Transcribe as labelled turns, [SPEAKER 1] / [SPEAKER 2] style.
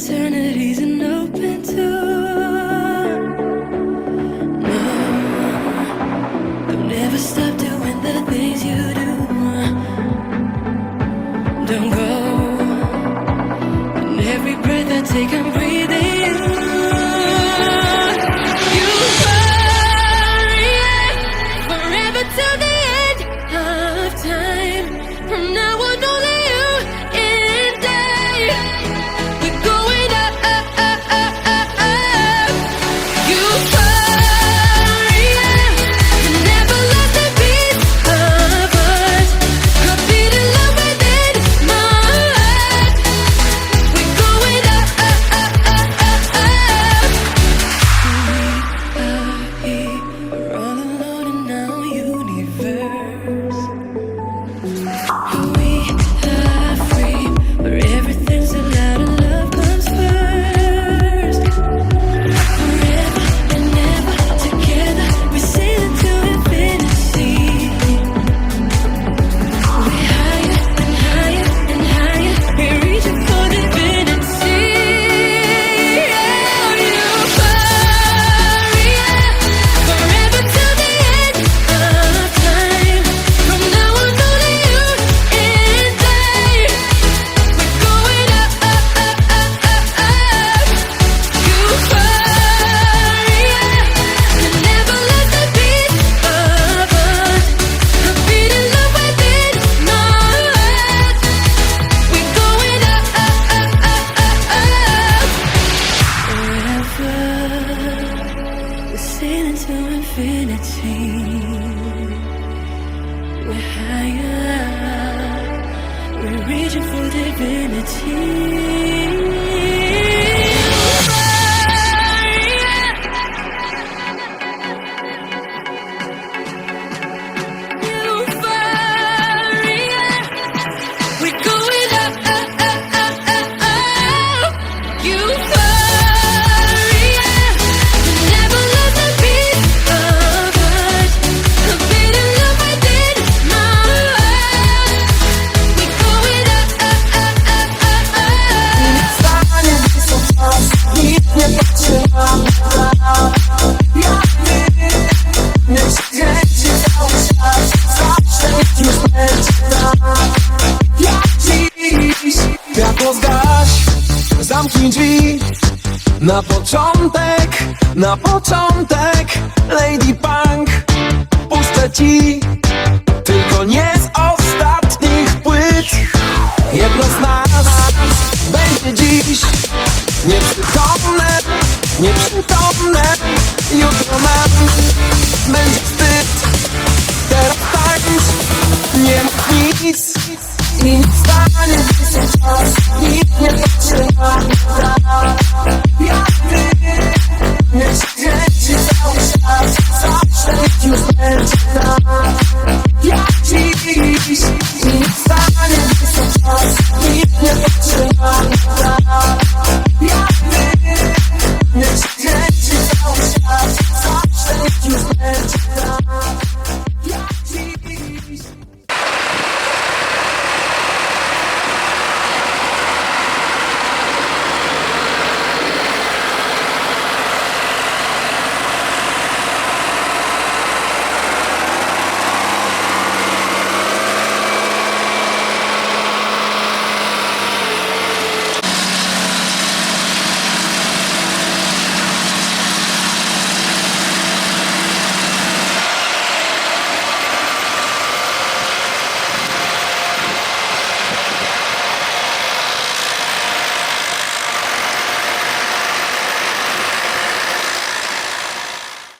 [SPEAKER 1] eternity's isn't never stop doing the things you do. Don't go. In every breath I take, I'm breathing. To infinity. We're higher, we're reaching for divinity.
[SPEAKER 2] Na początek, na początek Lady Punk Puszczę ci Tylko nie z ostatnich płyt. Jedno z nas Będzie dziś Nieprzytomne Nieprzytomne. Jutro nam Będzie wstyd. Teraz tańcz Nie mów nic Nic.